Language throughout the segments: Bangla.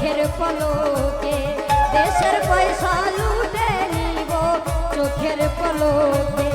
চোখের পলকে দেশের পয়সা লুটে নিব চোখের পলকে।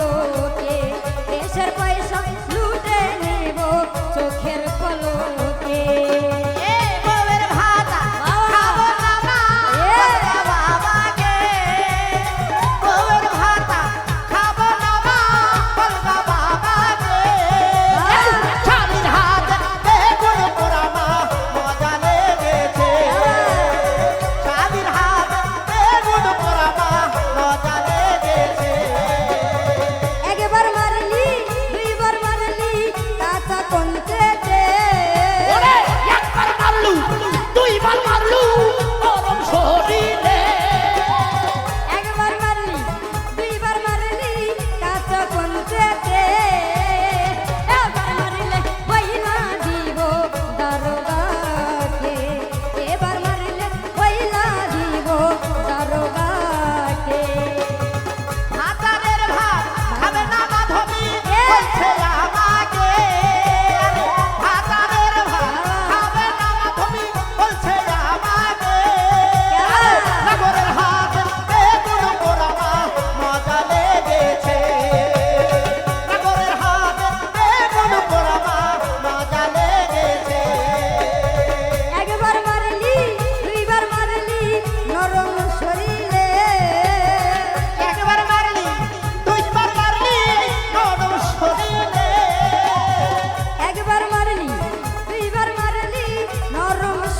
哦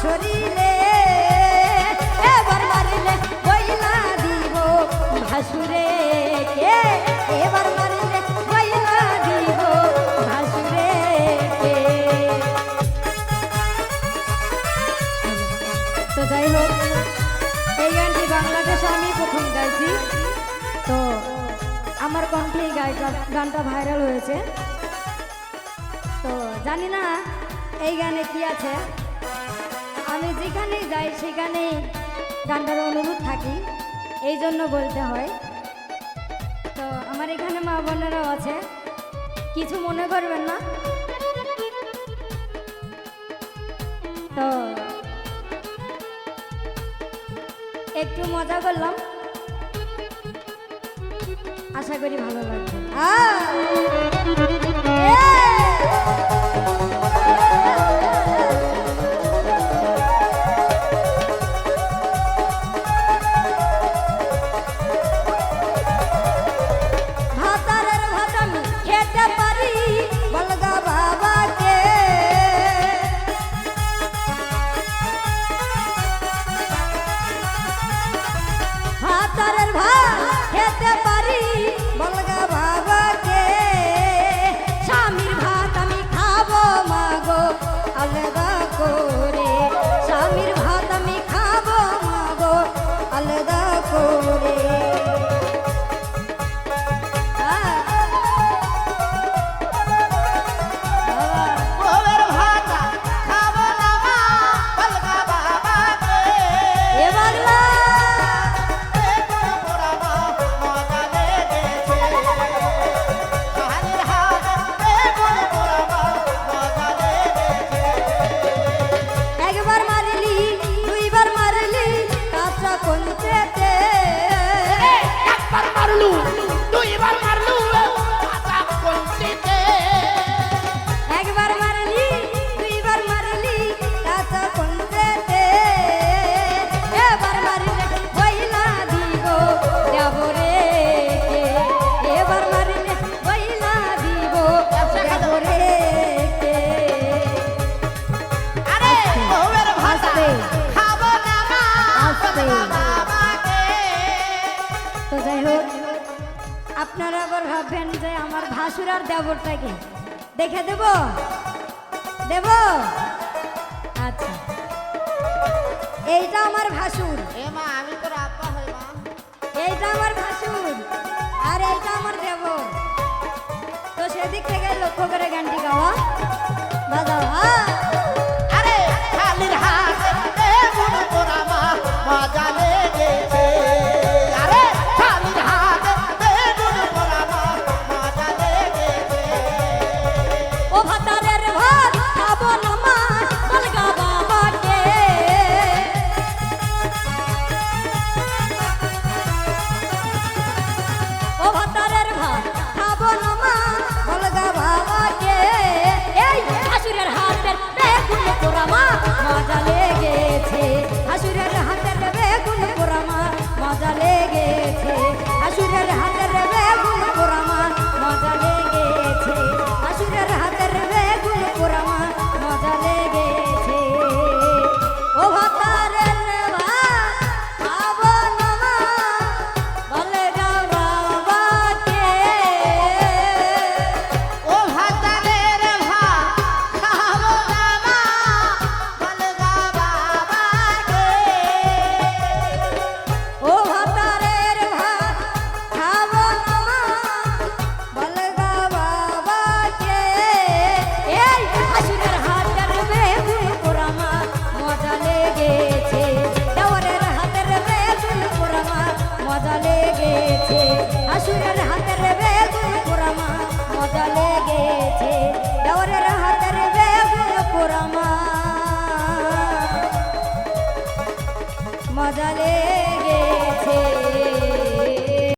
শরীরে। এবার মারিলে বইলা দিব ভাসুরে। কে? এবার মারিলে বইলা দিব ভাসুরে। কে? তো যাই হোক, এই গানটি বাংলাদেশে আমি প্রথম গাইছি। তো আমার কণ্ঠে গানটা ভাইরাল হয়েছে। তো জানি না এই গানে কি আছে। আমি যেখানেই যাই সেখানেই গানটার অনুরোধ থাকি, এই জন্য বলতে হয়। তো আমার এখানে মা বোনেরাও আছে, কিছু মনে করবেন না। তো একটু মজা করলাম। আশা করি ভালো লাগবে। মারলু দুইবার মারলু পাতা কঞ্চিতে একবার মারলি দুইবার মারলি কাঁচা কঞ্চেতে এবার মারলে বইলা দিব দেবরে এবার মারলে বইলা দিব দেবরে আরে বউয়ের ভাতা খাব না মা আস্তে। বলগা বাবাকে তো যাই হোক আপনারা আবার ভাববেন যে আমার ভাসুর আর দেবরটাকে দেখে দেব? দেব? আচ্ছা। এইটা আমার ভাসুর। এ মা আমি তোর আপা হই মা। এইটা আমার ভাসুর। আর এইটা আমার দেবর। তো সেদিক থেকে লক্ষ্য করে গানটি গাওয়া লেগেছে। হাসুরের হাতের বেগুন পোড়া মজা লেগেছে। দেওয়ারের হাতের বেগুন পোড়া মজা লেগেছে